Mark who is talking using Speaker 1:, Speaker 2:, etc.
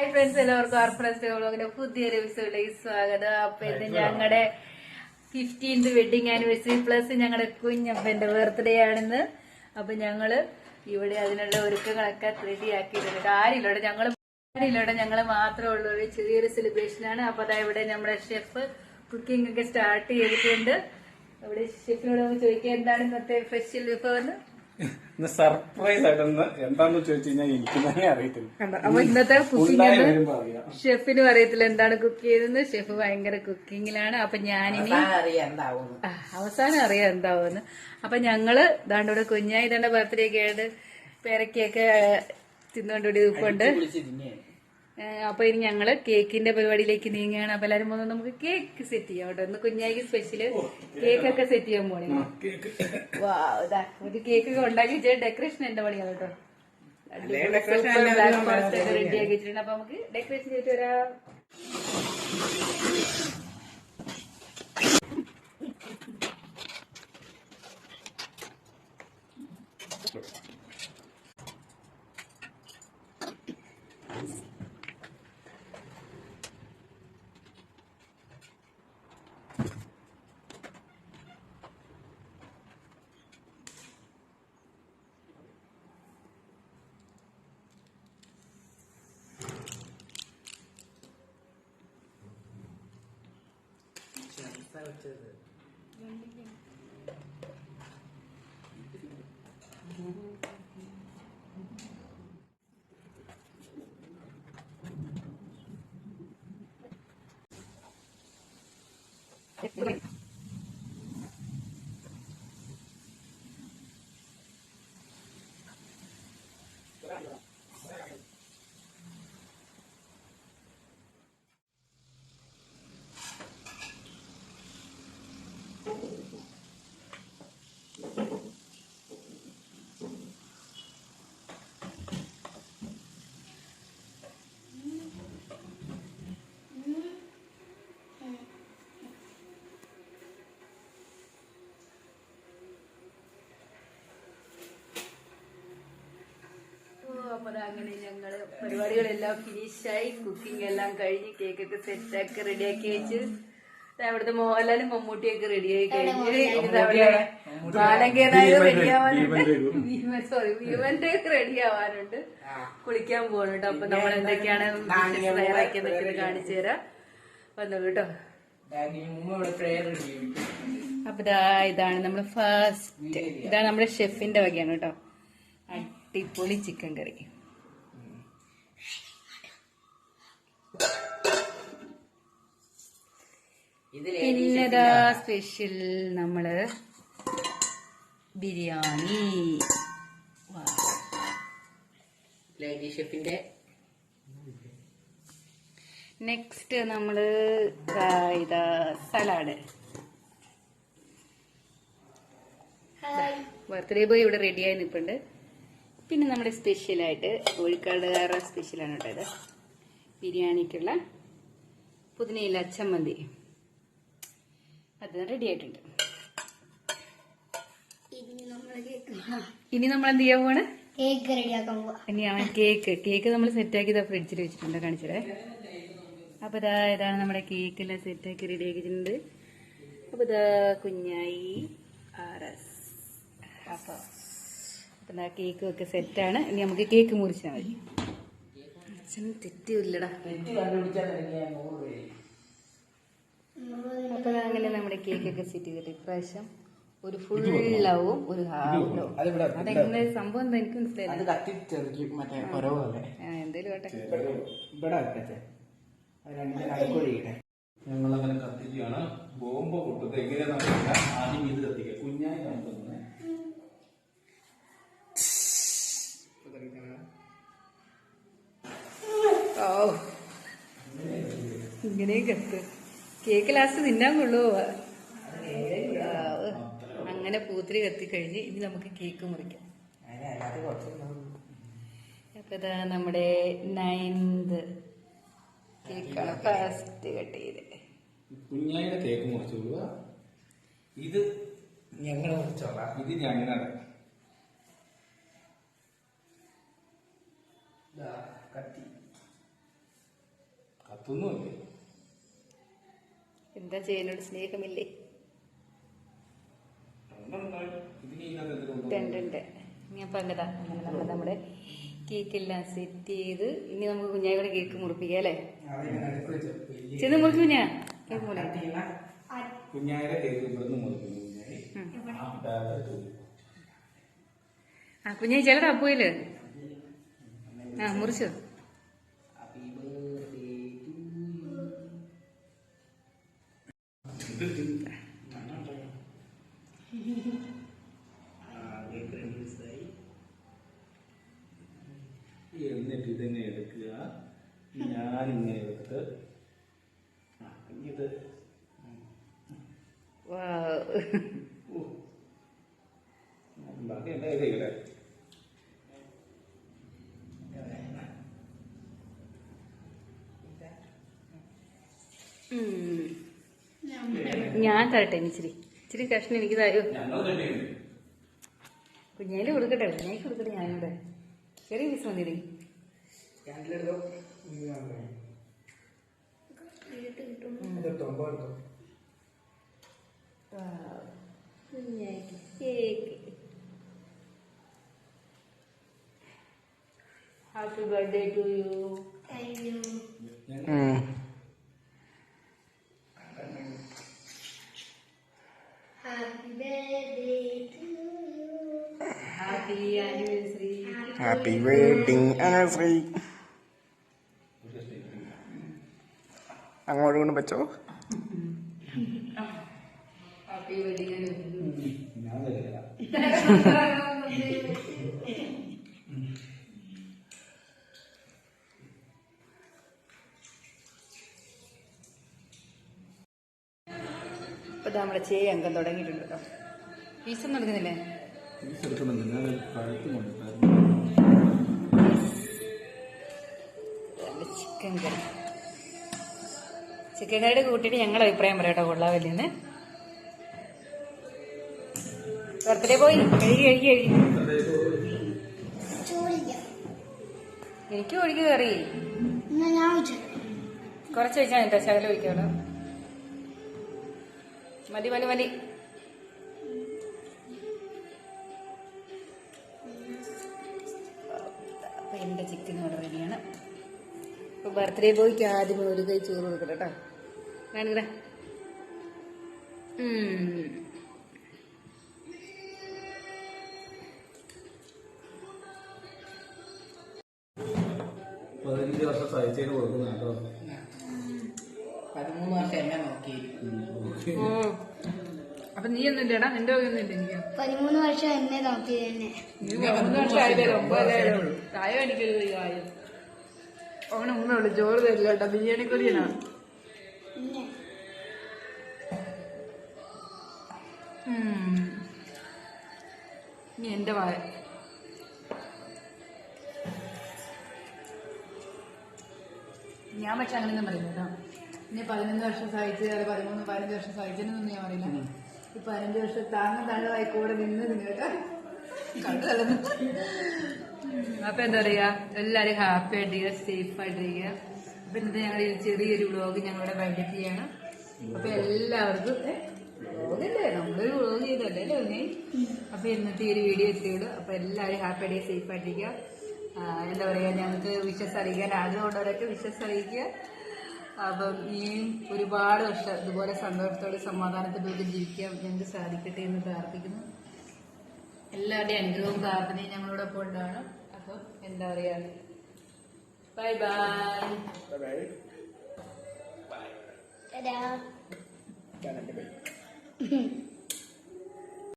Speaker 1: Hi friends എല്ലാവർക്കും ആർഫ്രസ്റ്റ് വ്ളോഗിന്റെ പുതിയൊരു എപ്പിസോഡിലേക്ക് സ്വാഗതം. അപ്പൊ ഇത് ഞങ്ങളുടെ ഫിഫ്റ്റീൻത് വെഡിങ് ആനിവേഴ്സറി പ്ലസ് ഞങ്ങളുടെ കുഞ്ഞപ്പന്റെ ബർത്ത്ഡേ ആണെന്ന്. അപ്പൊ ഞങ്ങൾ ഇവിടെ അതിനുള്ള ഒരുക്കങ്ങളൊക്കെ റെഡി ആക്കിയിട്ടുണ്ട്. ആരില്ലോടെ ഞങ്ങൾ ആരില്ലോടെ ഞങ്ങൾ മാത്രമേ ഉള്ള. ഒരു ചെറിയൊരു സെലിബ്രേഷൻ ആണ്. അപ്പൊ അതാ ഇവിടെ നമ്മുടെ ഷെഫ് കുക്കിംഗ് ഒക്കെ സ്റ്റാർട്ട് ചെയ്തിട്ടുണ്ട്. അവിടെ ഷെഫിനോട് നമുക്ക് ചോദിക്കാം എന്താണ് ഇന്നത്തെ സ്പെഷ്യൽ വിഭവം
Speaker 2: ഇന്ന് സർപ്രൈസ് ആയിട്ട് എന്താന്ന് ചോദിച്ചു കഴിഞ്ഞാൽ എനിക്ക് തന്നെ അറിയത്തില്ല.
Speaker 1: കണ്ടോ? അപ്പൊ ഇന്നത്തെ കുക്കിംഗ് ഷെഫിനും അറിയത്തില്ല എന്താണ് കുക്ക് ചെയ്തെന്ന് ഷെഫ് ഭയങ്കര കുക്കിങ്ങിലാണ്. അപ്പൊ ഞാനിനി അവസാനം അറിയാം എന്താവുമെന്ന്. അപ്പൊ ഞങ്ങൾ ദാണ്ട് ഇവിടെ കുഞ്ഞായി ഇതാണ്ട് ബർത്ത്ഡേ ഒക്കെ ആയിട്ട് പേരക്കൊക്കെ തിന്നുകൊണ്ട് ഇവിടെ ഇരിപ്പുണ്ട്
Speaker 3: വിളിച്ച് തിന്നെയാണ്
Speaker 1: ഏ, അപ്പൊ ഇനി ഞങ്ങൾ കേക്കിന്റെ പരിപാടിയിലേക്ക് നീങ്ങുകയാണ്. അപ്പൊ എല്ലാരും പോകുന്നത് നമുക്ക് കേക്ക് സെറ്റ് ചെയ്യാം കേട്ടോ. ഇന്ന് കുഞ്ഞായിക്ക് സ്പെഷ്യൽ കേക്ക് ഒക്കെ സെറ്റ് ചെയ്യാൻ പോണേ. വാ ഇതാ ഒരു കേക്ക് ഒക്കെ ഉണ്ടാക്കി വെച്ചാൽ ഡെക്കറേഷൻ എന്റെ പണിയാണ് കേട്ടോ. ബ്ലാക്ക് ഫോറസ്റ്റ് ഒക്കെ റെഡി ആക്കി വെച്ചിട്ടുണ്ട് അപ്പൊ നമുക്ക് ഡെക്കറേഷൻ ചെയ്തിട്ട് വരാം. ఒకసారి వచ్చేది Thank you. അങ്ങനെ ഞങ്ങൾ പരിപാടികളെല്ലാം ഫിനിഷായി കുക്കിംഗ് എല്ലാം കഴിഞ്ഞ് കേക്കൊക്കെ സെറ്റാക്കി റെഡിയാക്കി വെച്ച്. അവിടുത്തെ മോഹൻലാലും മമ്മൂട്ടിയൊക്കെ റെഡിയായി ആയി കഴിഞ്ഞു. റെഡിയാവാനുണ്ട് ആവാനുണ്ട് സോറി ഭീമന്റെ റെഡി ആവാനുണ്ട്. കുളിക്കാൻ പോകണുണ്ട് അപ്പൊ നമ്മൾ എന്തൊക്കെയാണ് തയ്യാറാക്കിയെന്നൊക്കെ കാണിച്ചു തരാം. വന്നു കേട്ടോ. അപ്പൊ ഇതാ ഇതാണ് നമ്മുടെ ഫസ്റ്റ് ഇതാണ് നമ്മുടെ ഷെഫിന്റെ വകയാണ് കേട്ടോ. അടിപൊളി ചിക്കൻ കറി. പിന്നെതാ സ്പെഷ്യൽ നമ്മൾ ബിരിയാണി.
Speaker 3: ഷെഫിന്റെ
Speaker 1: നെക്സ്റ്റ് നമ്മൾ ഇതാ സലാഡ്. ബർത്ത്ഡേ ബോയ് ഇവിടെ റെഡിയായി നിൽപ്പുണ്ട്. പിന്നെ നമ്മുടെ സ്പെഷ്യലായിട്ട് കോഴിക്കാടുകാരുടെ സ്പെഷ്യലാണ് കേട്ടോ ഇത്. ബിരിയാണിക്കുള്ള പുതിനയില ചമ്മന്തി. അത് റെഡി ആയിട്ടുണ്ട്. ഇനി നമ്മൾ എന്ത് ചെയ്യാൻ പോണ്
Speaker 4: കേക്ക് റെഡിയാക്കാൻ
Speaker 1: ഇനി അവൻ കേക്ക്. കേക്ക് നമ്മൾ സെറ്റാക്കി ഇതാ ഫ്രിഡ്ജിൽ വെച്ചിട്ടുണ്ട്. കാണിച്ചതേ. അപ്പൊ ഇതാ ഇതാണ് നമ്മുടെ കേക്കെല്ലാം സെറ്റാക്കി റെഡി ആക്കിയിട്ടുണ്ട് അപ്പൊ ഇതാ കുഞ്ഞായി ആർ എസ്. അപ്പൊ അപ്പൊ കേക്കും ഒക്കെ സെറ്റാണ്. ഇനി നമുക്ക് കേക്ക് മുറിച്ചാൽ മതി. തെറ്റില്ലടാ അപ്പൊ അങ്ങനെ നമ്മുടെ കേക്കൊക്കെ സെറ്റ് ചെയ്തിട്ട് ഇപ്രാവശ്യം ഒരു ഫുൾ ലവും ഒരു
Speaker 3: ഹാവും
Speaker 1: അതെങ്ങനെ സംഭവം എന്താ എനിക്ക് മനസ്സിലായില്ല. എന്തേലും ആട്ടെ.
Speaker 2: അങ്ങനെ കത്തിക്കുകയാണ്. ബോംബ് പൊട്ടുന്നത് എങ്ങനെയാണെന്ന് അറിയില്ല. ആദ്യം ഇത് കത്തിക്കുക കുഞ്ഞായി കത്തുന്നത്
Speaker 1: കത്ത് കേക്ക് ലാസ്റ്റ് തിന്നാൻ കൊള്ളുവോ? അങ്ങനെ പൂത്തിരി കത്തി കഴിഞ്ഞ് ഇനി നമുക്ക് കേക്ക് മുറിക്കാം. അപ്പൊ ഇതാ നമ്മുടെ നയൻത് കേക്കാണ് ഫസ്റ്റ് കട്ട് ചെയ്ത്
Speaker 2: കുഞ്ഞായിയുടെ കേക്ക് മുറിച്ചു ഇത്
Speaker 3: ഞങ്ങൾ മുറിച്ചോളാം
Speaker 2: ഇത് ഞങ്ങളുടെ
Speaker 3: കത്തി.
Speaker 2: തിന്നു നോക്കി
Speaker 1: എന്താ ചെയ്യാനോട് സ്നേഹമില്ലേ?
Speaker 2: ഉണ്ട്
Speaker 1: ഞാൻ പറഞ്ഞതാ അങ്ങനെ നമ്മൾ നമ്മുടെ കേക്കെല്ലാം സെറ്റ് ചെയ്ത് ഇനി നമുക്ക് കുഞ്ഞായിക്കൂടെ കേക്ക് മുറിപ്പിക്കാം അല്ലേ? ചെന്ന് മുറിക്കും കുഞ്ഞാ? കേക്ക്
Speaker 2: കുഞ്ഞായുടെ ഇവിടുന്ന് ആ
Speaker 1: കുഞ്ഞായി ചിലടാ പോയില്ലേ ആ മുറിച്ചു?
Speaker 2: എന്നിട്ട് ഇതിനെ എടുക്കുക. ഞാനിങ്ങനെ എടുത്ത് ഇത്. ബാക്കി എന്താ ചെയ്യട്ടെ
Speaker 1: ഞാൻ തരട്ടെ ഇച്ചിരി. ഇച്ചിരി കഷ്ണം എനിക്ക് തരൂ. കുഞ്ഞേൽ കൊടുക്കട്ടെ കുഞ്ഞേക്ക് കൊടുക്കട്ടെ ഞാനിവിടെ. ചെറിയ പീസ് മതി
Speaker 3: Candle എടുത്തോ. ഇത് കാണുന്നേ. ഇതെടുത്തോ, ഒമ്പത് എടുത്തോ.
Speaker 1: കുഞ്ഞായിക്ക് cake happy birthday to you happy anniversary
Speaker 3: happy wedding anniversary അങ്ങോട്ട് കൊണ്ട്
Speaker 2: തരില്ല
Speaker 1: ഇപ്പൊ നമ്മുടെ ചേ അംഗം തുടങ്ങിയിട്ടുണ്ട് കേട്ടോ പീസൊന്നും എടുക്കുന്നില്ലേ
Speaker 2: പീസ്
Speaker 1: ചിക്കൻ കറി ചിക്കൻ കറിയുടെ കൂട്ടിയിട്ട് ഞങ്ങളുടെ അഭിപ്രായം പറയട്ടോ കൊള്ളാവില്ലെന്ന്. ബർത്ത്ഡേ പോയി. കഴുകി കഴുകി കഴുകി. എനിക്ക് ഒഴുകി കറി കുറച്ച് വെച്ചാൽ കേട്ടോ ശകലം ഒഴിക്കാമല്ലോ മതി മതി മതി. അപ്പൊ എന്റെ ചിക്കൻ ഓർഡർ റെഡിയാണ് ഇപ്പൊ ബർത്ത്ഡേ ബോയ്ക്ക് ആദ്യം ഒരു കൈ ചോറ് കൊടുക്കട്ടെ കേട്ടോ കാണിക്കട.
Speaker 2: പതിനഞ്ച് വർഷം സഹിച്ചതിന് കൊടുക്കുന്നുണ്ടോ
Speaker 3: പതിമൂന്ന് വർഷം എന്നെ നോക്കി
Speaker 1: അപ്പൊ നീ ഒന്നും ഇല്ലടാ. നിന്റെ ഒന്നും എനിക്ക്.
Speaker 4: പതിമൂന്ന് വർഷം എന്നെ നോക്കി തന്നെ
Speaker 1: നീ മൂന്ന് വർഷം ഒമ്പതായാലേ ഉള്ളൂ. ചായ എനിക്കൊരു കാര്യം. അവന് ഉമ്മ വിളി ചോറ് തരില്ല കേട്ടോ. ബിരിയാണി കൊതിയനാ
Speaker 4: ഇല്ലേ?
Speaker 1: ഇനി എന്റെ വായ. ഞാൻ പക്ഷെ അങ്ങനെയൊന്നും പറയില്ല കേട്ടോ. ഇനി പതിനൊന്ന് വർഷം സഹിച്ച് അല്ലെ പതിമൂന്ന് പതിനഞ്ച് വർഷം സഹിച്ചതിനൊന്നും ഞാൻ പറയില്ല. ഈ പതിനഞ്ച് വർഷം താങ്ങും തള്ളതായി കൂടെ നിന്ന് നിന്ന് കേട്ടോ. കണ്ടു അപ്പൊ എന്താ പറയാ എല്ലാരും ഹാപ്പി ആയിട്ടിരിക്കുക സേഫ് ആയിട്ടിരിക്കുക അപ്പൊ ഇന്നത്തെ ഞങ്ങൾ ചെറിയൊരു വ്ളോഗ് ഞങ്ങളുടെ ബൈഡപ്പ് ചെയ്യണം അപ്പൊ എല്ലാവർക്കും വ്ളോഗല്ലേ നമ്മളൊരു വ്ളോഗ് ചെയ്തല്ലേ ഉണ്ണി? അപ്പൊ ഇന്നത്തെ ഈ ഒരു വീഡിയോ എത്തിയുള്ളൂ അപ്പൊ എല്ലാവരും ഹാപ്പി ആയിട്ട് സേഫ് ആയിട്ടിരിക്കുക എന്താ പറയാ ഞങ്ങൾക്ക് വിശ്വസ് അറിയിക്കാൻ ആഗ്രഹമുള്ളവരൊക്കെ വിശ്വസ് അറിയിക്കുക. അപ്പം ഈ ഒരുപാട് വർഷം ഇതുപോലെ സന്തോഷത്തോടെ സമാധാനത്തോടെ ജീവിക്കാൻ ഞങ്ങൾക്ക് സാധിക്കട്ടെ എന്ന് പ്രാർത്ഥിക്കുന്നു. എല്ലാവരുടെയും അനുഗ്രഹവും പ്രാർത്ഥനയും ഞങ്ങളോടൊപ്പം ഉണ്ടാവണം. അപ്പം എന്താ പറയാ ബൈ ബൈ
Speaker 4: ടാ.
Speaker 3: ബൈ